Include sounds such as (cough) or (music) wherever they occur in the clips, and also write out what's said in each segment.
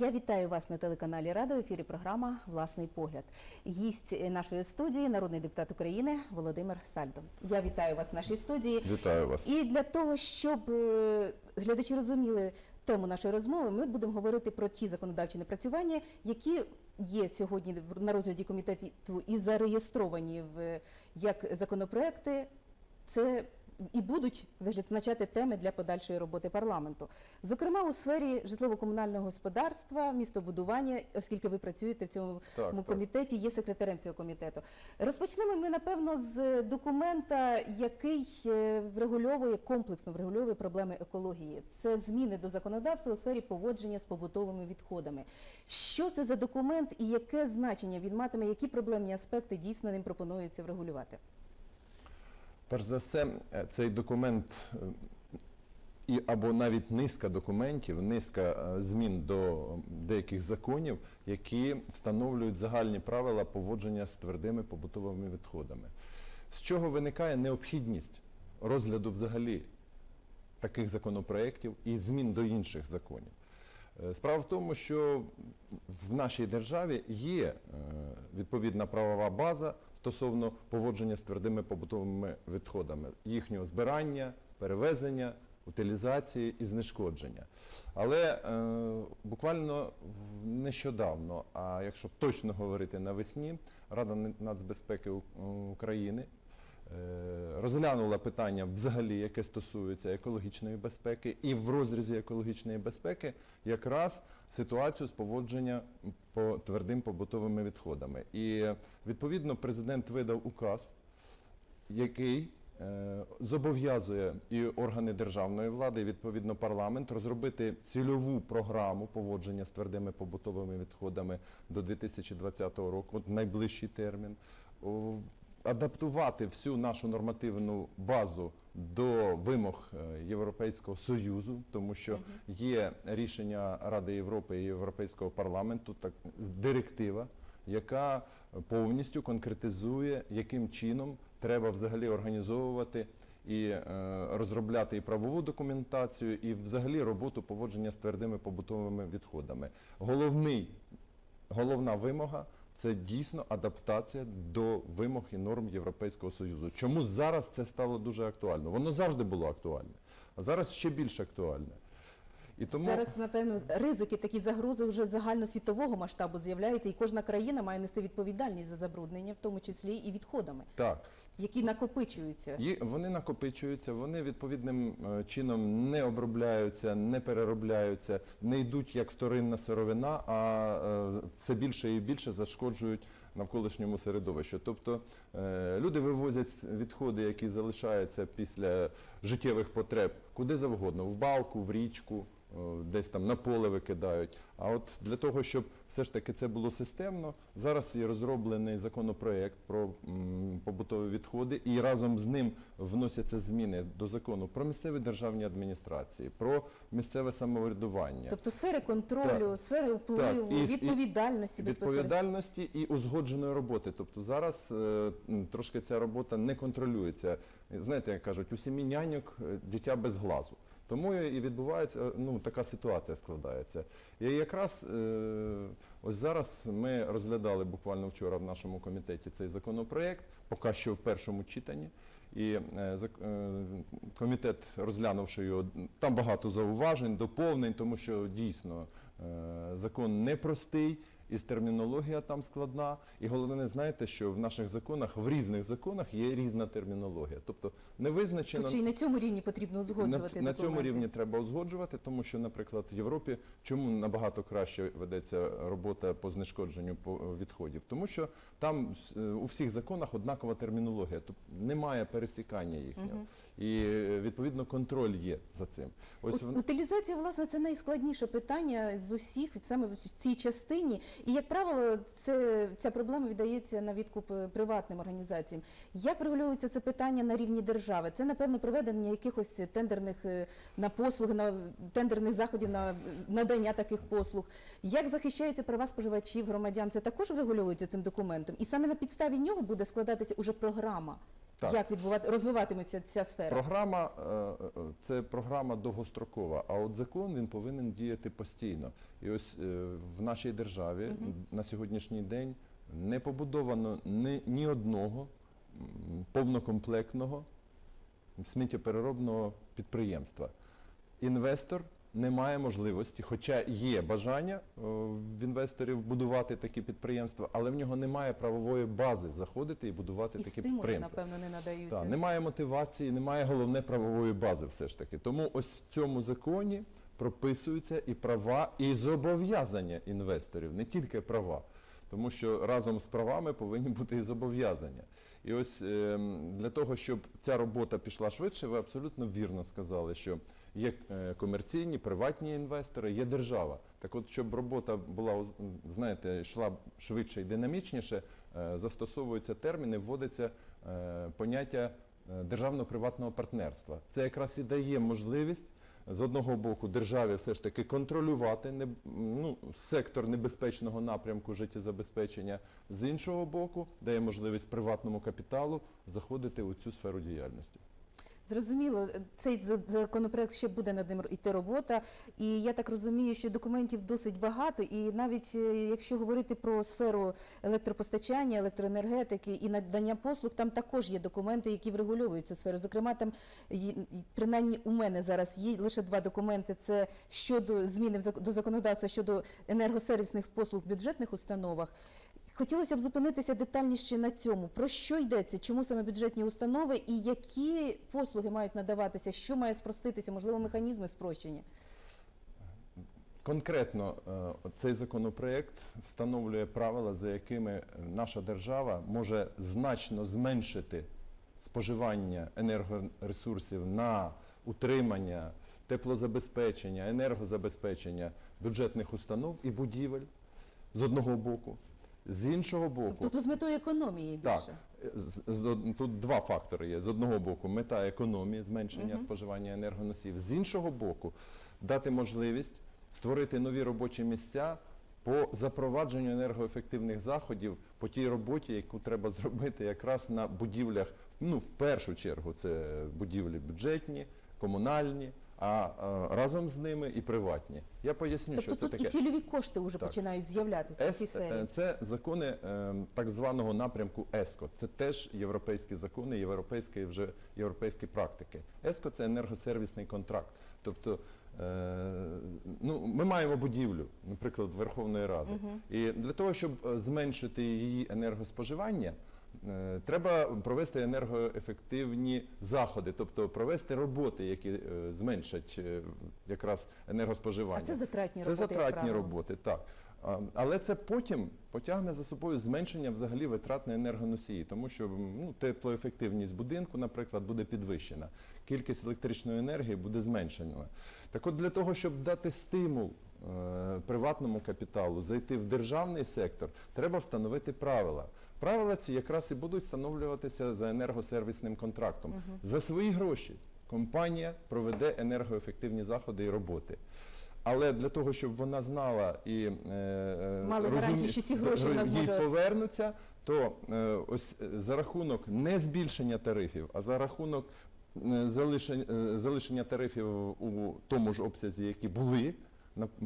Я вітаю вас на телеканалі Рада. В ефірі програма Власний погляд. Гість е, нашої студії, народний депутат України Володимир Сальдо. Я вітаю вас в нашій студії. Вітаю вас. І для того, щоб е, глядачі розуміли тему нашої розмови, ми будемо говорити про ті законодавчі напрацювання, які є сьогодні на розгляді комітету і зареєстровані в як законопроекти. Це і будуть визначати теми для подальшої роботи парламенту, зокрема у сфері житлово-комунального господарства, містобудування, оскільки ви працюєте в цьому Так, так. комітеті, є секретарем цього комітету. Розпочнемо ми напевно з документа, який е, врегульовує комплексно врегульовує проблеми екології. Це зміни до законодавства у сфері поводження з побутовими відходами. Що це за документ і яке значення він матиме, які проблемні аспекти дійсно ним пропонується врегулювати? Перш за все, е, цей документ е, і або навіть низка документів, низка е, змін до деяких законів, які встановлюють загальні правила поводження з твердими побутовими відходами. З чого виникає необхідність розгляду взагалі таких законопроєктів і змін до інших законів? Справа в тому, що в нашій державі є відповідна правова база стосовно поводження з твердими побутовими відходами, їхнього збирання, перевезення, утилізації і знешкодження. Але е, буквально нещодавно, а якщо точно говорити навесні, Рада нацбезпеки України розглянула питання взагалі, яке стосується екологічної безпеки, і в розрізі екологічної безпеки якраз ситуацію з поводження по твердим побутовими відходами. І відповідно президент видав указ, який е, зобов'язує і органи державної влади, і відповідно парламент розробити цільову програму поводження з твердими побутовими відходами до 2020 року, найближчий термін. Адаптувати всю нашу нормативну базу до вимог е, Європейського союзу, тому що є рішення Ради Європи і Європейського парламенту, так директива, яка повністю конкретизує, яким чином треба взагалі організовувати і е, розробляти і правову документацію, і взагалі роботу поводження з твердими побутовими відходами. Головний, головна вимога. Це дійсно адаптація до вимог і норм Європейського Союзу. Чому зараз це стало дуже актуально? Воно завжди було актуальне, а зараз ще більш актуальне. І тому Зараз, напевно, ризики, такі загрози вже загальносвітового масштабу з'являються, і кожна країна має нести відповідальність за забруднення, в тому числі і відходами, так, які накопичуються. І вони накопичуються, вони відповідним е, чином не обробляються, не переробляються, не йдуть як вторинна сировина, а е, все більше і більше зашкоджують навколишньому середовищу. Тобто е, люди вивозять відходи, які залишаються після життєвих потреб, куди завгодно, в балку, в річку. Десь там на поле викидають. А от для того, щоб все ж таки це було системно, зараз є розроблений законопроект про побутові відходи, і разом з ним вносяться зміни до закону про місцеві державні адміністрації, про місцеве самоврядування. Тобто сфери контролю, Так. сфери впливу, Так, і- і- відповідальності безпосередньо. відповідальності і узгодженої роботи. Тобто зараз е, трошки ця робота не контролюється. Знаєте, як кажуть, у сім'ї няньок е, дитя без глазу. Тому і відбувається ну така ситуація складається. І якраз е, ось зараз ми розглядали буквально вчора в нашому комітеті цей законопроект, поки що в першому читанні. І е, е, комітет, розглянувши його, там багато зауважень, доповнень, тому що дійсно закон непростий, і термінологія там складна. І головне, знаєте, що в наших законах, в різних законах є різна термінологія. Тобто не визначено Тут ще й на цьому рівні потрібно узгоджувати на, на цьому рівні треба узгоджувати, тому що, наприклад, в Європі чому набагато краще ведеться робота по знешкодженню відходів? Тому що там е, у всіх законах однакова термінологія, тобто немає пересікання їхнього. І е, відповідно контроль є за цим. Ось У- вон- Утилізація, власне, це найскладніше питання з усіх саме в цій частині. І, як правило, це, ця проблема віддається на відкуп е, приватним організаціям. Як врегульовується це питання на рівні держави? Це, напевно, проведення якихось тендерних е, на послуги, на тендерних заходів на надання таких послуг. Як захищаються права споживачів, громадян? Це також врегульовується цим документом. І саме на підставі нього буде складатися уже програма Так. Як відбувати розвиватиметься ця сфера? Програма е, е, це програма довгострокова, а от закон він повинен діяти постійно. І ось е, в нашій державі на сьогоднішній день не побудовано ні, ні одного повнокомплектного сміттєпереробного підприємства. Інвестор не має можливості, хоча є бажання е, в інвесторів будувати такі підприємства, але в нього немає правової бази заходити і будувати І такі стимули, підприємства. напевно, не надаються. Так, немає мотивації, немає головне правової бази, все ж таки. Тому ось в цьому законі прописуються і права, і зобов'язання інвесторів, не тільки права. Тому що разом з правами повинні бути і зобов'язання. І ось ем, для того, щоб ця робота пішла швидше, ви абсолютно вірно сказали, що є е, комерційні, приватні інвестори, є держава. Так от, щоб робота була, знаєте, йшла швидше і динамічніше, е, застосовуються терміни, вводиться е, поняття державно-приватного партнерства. Це якраз і дає можливість з одного боку державі все ж таки контролювати не, ну, сектор небезпечного напрямку життєзабезпечення, з іншого боку, дає можливість приватному капіталу заходити у цю сферу діяльності. Зрозуміло, цей законопроект ще буде над ним йти робота, і я так розумію, що документів досить багато. І навіть е, якщо говорити про сферу електропостачання, електроенергетики і надання послуг, там також є документи, які врегульовують цю сферу. Зокрема, там принаймні у мене зараз є лише два документи: це щодо зміни до законодавства щодо енергосервісних послуг в бюджетних установах. Хотілося б зупинитися детальніше на цьому. Про що йдеться? Чому саме бюджетні установи і які послуги мають надаватися? Що має спроститися? Можливо, механізми спрощення? Конкретно е, цей законопроект встановлює правила, за якими наша держава може значно зменшити споживання енергоресурсів на утримання, теплозабезпечення, енергозабезпечення бюджетних установ і будівель з одного боку. З іншого боку, Тобто з метою економії Так, більше. з, з, тут два фактори є. З одного боку, мета економії, зменшення споживання енергоносів. З іншого боку, дати можливість створити нові робочі місця по запровадженню енергоефективних заходів по тій роботі, яку треба зробити якраз на будівлях. Ну, в першу чергу, це будівлі бюджетні, комунальні, а, е, разом з ними і приватні. Я поясню, Тобто що це тут таке. і цільові кошти вже Так. починають з'являтися в цій Ес- сфері. е, Це закони е, так званого напрямку ЕСКО. Це теж європейські закони, європейські вже європейські практики. ЕСКО це енергосервісний контракт. Тобто, е, ну, ми маємо будівлю, наприклад, Верховної Ради. І для того, щоб е, зменшити її енергоспоживання. Е, Треба провести енергоефективні заходи, тобто провести роботи, які е, зменшать е, якраз енергоспоживання. А це затратні Це роботи, як затратні роботи, так. Але це потім потягне за собою зменшення взагалі витрат на енергоносії, тому що ну, теплоефективність будинку, наприклад, буде підвищена, кількість електричної енергії буде зменшена. Так от для того, щоб дати стимул е, приватному капіталу зайти в державний сектор, треба встановити правила. Правила ці якраз і будуть встановлюватися за енергосервісним контрактом. За свої гроші компанія проведе енергоефективні заходи і роботи. Але для того, щоб вона знала і е, е, Мали гарантії, що ці гроші їй зможе- повернуться, то е, ось е, за рахунок не збільшення тарифів, а за рахунок е, залишення, залишення тарифів у тому ж обсязі, які були.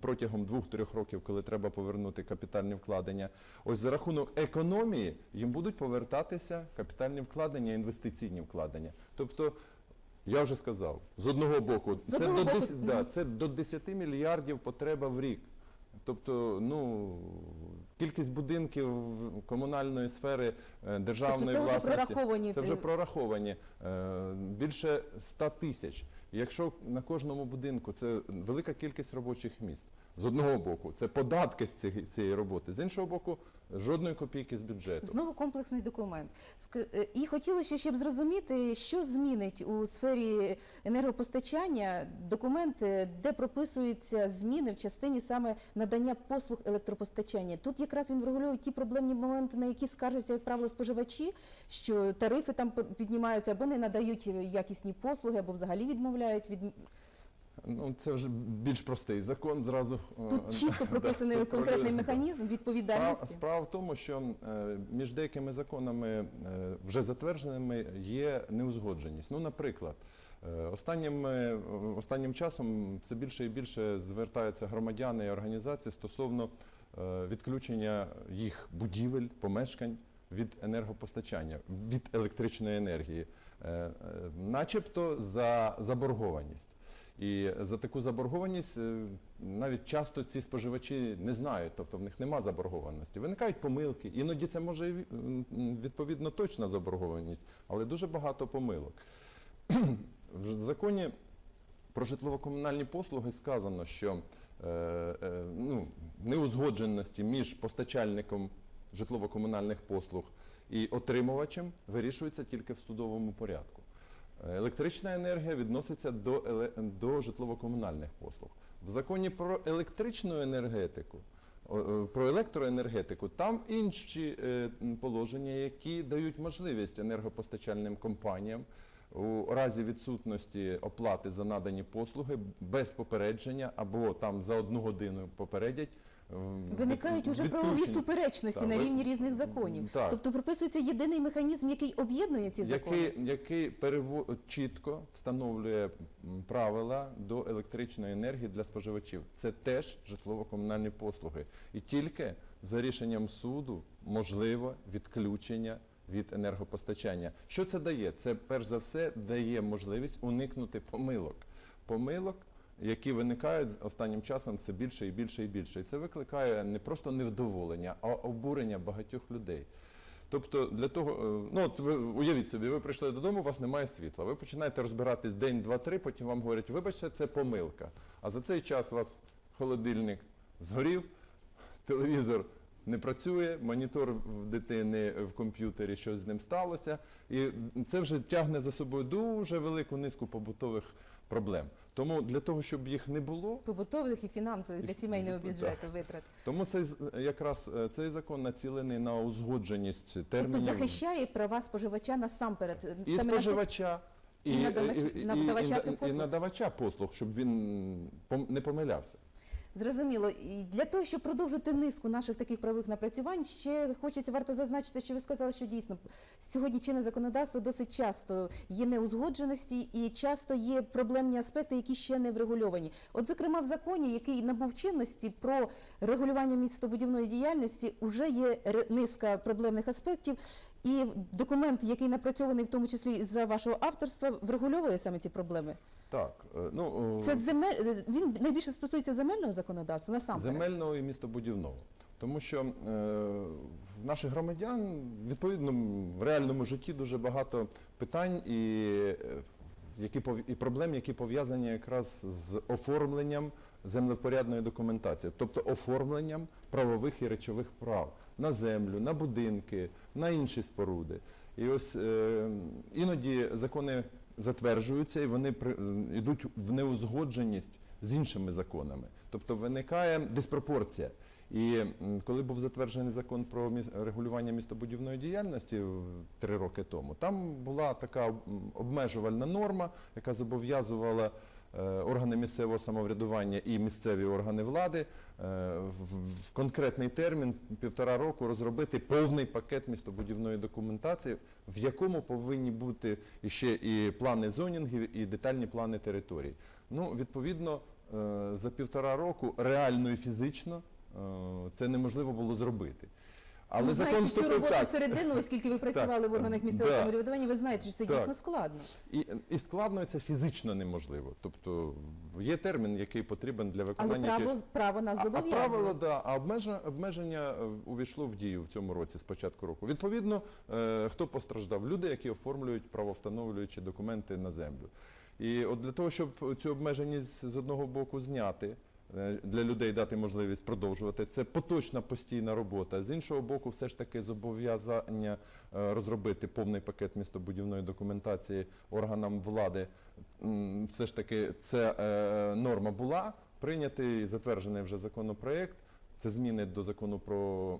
Протягом двох-трьох років, коли треба повернути капітальні вкладення, ось за рахунок економії їм будуть повертатися капітальні вкладення, інвестиційні вкладення. Тобто, я вже сказав, з одного боку, З це, одного до боку, 10, да, це до 10 мільярдів потреба в рік. Тобто, ну кількість будинків комунальної сфери е, державної Тобто це вже прораховані, це вже прораховані е, більше 100 тисяч. Якщо на кожному будинку це велика кількість робочих місць, з одного боку, це податки з цієї роботи, з іншого боку, жодної копійки з бюджету. Знову комплексний документ. Е, І хотілося ще б зрозуміти, що змінить у сфері енергопостачання документ, е, де прописуються зміни в частині саме надання послуг електропостачання. Тут якраз він врегулює ті проблемні моменти, на які скаржаться, як правило, споживачі, що тарифи там піднімаються або не надають якісні послуги, або взагалі відмовляють від Ну, це вже більш простий закон. Зразу е, Тут (laughs) чітко прописаний да, конкретний механізм Справа, відповідальності. справа в тому, що е, між деякими законами е, вже затвердженими є неузгодженість. Ну, наприклад, останнім, останнім часом все більше і більше звертаються громадяни і організації стосовно відключення їх будівель, помешкань від енергопостачання, від електричної енергії, начебто за заборгованість. І за таку заборгованість е, навіть часто ці споживачі не знають, тобто в них нема заборгованості. Виникають помилки. Іноді це може відповідно точна заборгованість, але дуже багато помилок. (clears throat) В законі про житлово-комунальні послуги сказано, що е, е, ну, неузгодженості між постачальником житлово-комунальних послуг і отримувачем вирішуються тільки в судовому порядку. Електрична енергія відноситься до, до житлово-комунальних послуг. В законі про електричну енергетику, про електроенергетику, там інші е, положення, які дають можливість енергопостачальним компаніям у разі відсутності оплати за надані послуги без попередження або там за одну годину попередять. Виникають уже правові суперечності Так, на ви- рівні різних законів. Так. Тобто прописується єдиний механізм, який об'єднує ці закони. який, який перево- чітко встановлює м, правила до електричної енергії для споживачів. Це теж житлово-комунальні послуги. І тільки за рішенням суду можливо відключення від енергопостачання. Що це дає? Це перш за все дає можливість уникнути помилок. Помилок. Які виникають останнім часом все більше і більше і більше. І це викликає не просто невдоволення, а обурення багатьох людей. Тобто для того, е, ну от ви уявіть собі, ви прийшли додому, у вас немає світла. Ви починаєте розбиратись день, два, три, потім вам говорять, вибачте, це помилка. А за цей час у вас холодильник згорів, телевізор не працює, монітор в дитини в комп'ютері, щось з ним сталося. І це вже тягне за собою дуже велику низку побутових проблем. Тому для того, щоб їх не було, Побутових і фінансових для І- сімейного бюджету витрат. тому цей якраз е, цей закон націлений на узгодженість Тобто захищає права споживача насамперед. і Саме споживача, і надавач- надавача і, цих і, послуг. надавача послуг, щоб він не помилявся. Зрозуміло. І для того, щоб продовжити низку наших таких правових напрацювань, ще хочеться варто зазначити, що ви сказали, що дійсно сьогодні чинне законодавство досить часто є неузгодженості і часто є проблемні аспекти, які ще не врегульовані. От, зокрема, в законі, який набув чинності про регулювання містобудівної діяльності, вже є низка проблемних аспектів. І документ, який напрацьований в тому числі за вашого авторства, врегульовує саме ці проблеми. Так, е, ну е, Це земель він найбільше стосується земельного законодавства насамперед. земельного і містобудівного. Тому що е, в наших громадян відповідно в реальному житті дуже багато питань і, е, які і проблем, які пов'язані якраз з оформленням землевпорядної документації, тобто оформленням правових і речових прав на землю, на будинки, на інші споруди. І ось е, іноді закони затверджуються і вони при, йдуть в неузгодженість з іншими законами. Тобто виникає диспропорція. І коли був затверджений закон про регулювання містобудівної діяльності три роки тому, там була така обмежувальна норма, яка зобов'язувала органи місцевого самоврядування і місцеві органи влади е, в, конкретний термін півтора року розробити повний пакет містобудівної документації, в якому повинні бути ще і плани зонінгів, і детальні плани територій. Ну, відповідно, е, за півтора року реально і фізично е, це неможливо було зробити. Але ну, закон знаючи цю роботу так. середину, оскільки ви працювали в органах місцевого Да. самоврядування, ви знаєте, що це Так. дійсно складно. І, і складно це фізично неможливо. Тобто є термін, який потрібен для Але виконання. право, якихось- право нас А, а правило, да, а обмеження, обмеження увійшло в дію в цьому році з початку року. Відповідно, е, хто постраждав? Люди, які оформлюють правовстановлюючі документи на землю. І от для того, щоб цю обмеженість з одного боку зняти. Е, Для людей дати можливість продовжувати це поточна постійна робота. З іншого боку, все ж таки зобов'язання е, розробити повний пакет містобудівної документації органам влади. Все ж таки, це е, норма була прийнятий, затверджений вже законопроект Це зміни до закону про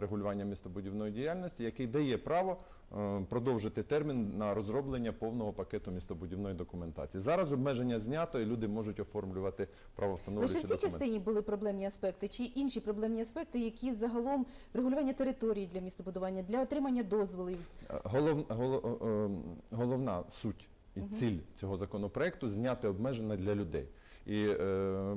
регулювання містобудівної діяльності, який дає право е, продовжити термін на розроблення повного пакету містобудівної документації. Зараз обмеження знято, і люди можуть оформлювати правовстановлюючі Лише в цій частині були проблемні аспекти, чи інші проблемні аспекти, які загалом регулювання території для містобудування, для отримання дозволів. Голов, голо- е, головна суть і ціль цього законопроекту зняти обмеження для людей. І е,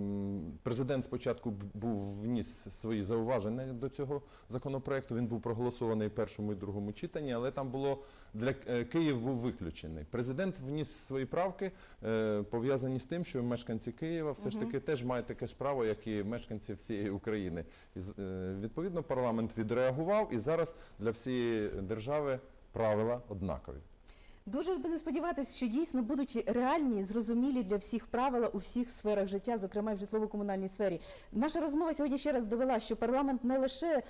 президент спочатку був вніс свої зауваження до цього законопроекту. Він був проголосований в першому і другому читанні, але там було для е, Київ був виключений. Президент вніс свої правки, е, пов'язані з тим, що мешканці Києва все ж таки теж мають таке ж право, як і мешканці всієї України. І е, відповідно парламент відреагував, і зараз для всієї держави правила однакові. Дуже би не сподіватися, що дійсно будуть реальні, зрозумілі для всіх правила у всіх сферах життя, зокрема і в житлово-комунальній сфері. Наша розмова сьогодні ще раз довела, що парламент не лише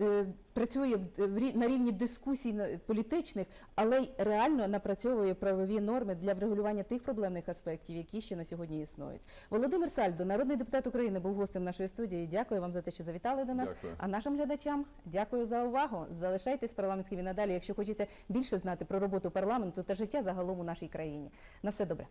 е, працює в- в на рівні дискусій політичних, але й реально напрацьовує правові норми для врегулювання тих проблемних аспектів, які ще на сьогодні існують. Володимир Сальдо, народний депутат України, був гостем нашої студії. Дякую вам за те, що завітали до нас. Дякую. А нашим глядачам дякую за увагу. Залишайтесь парламентськими надалі, якщо хочете більше знати про роботу парламенту та життя загалом у нашій країні. На все добре.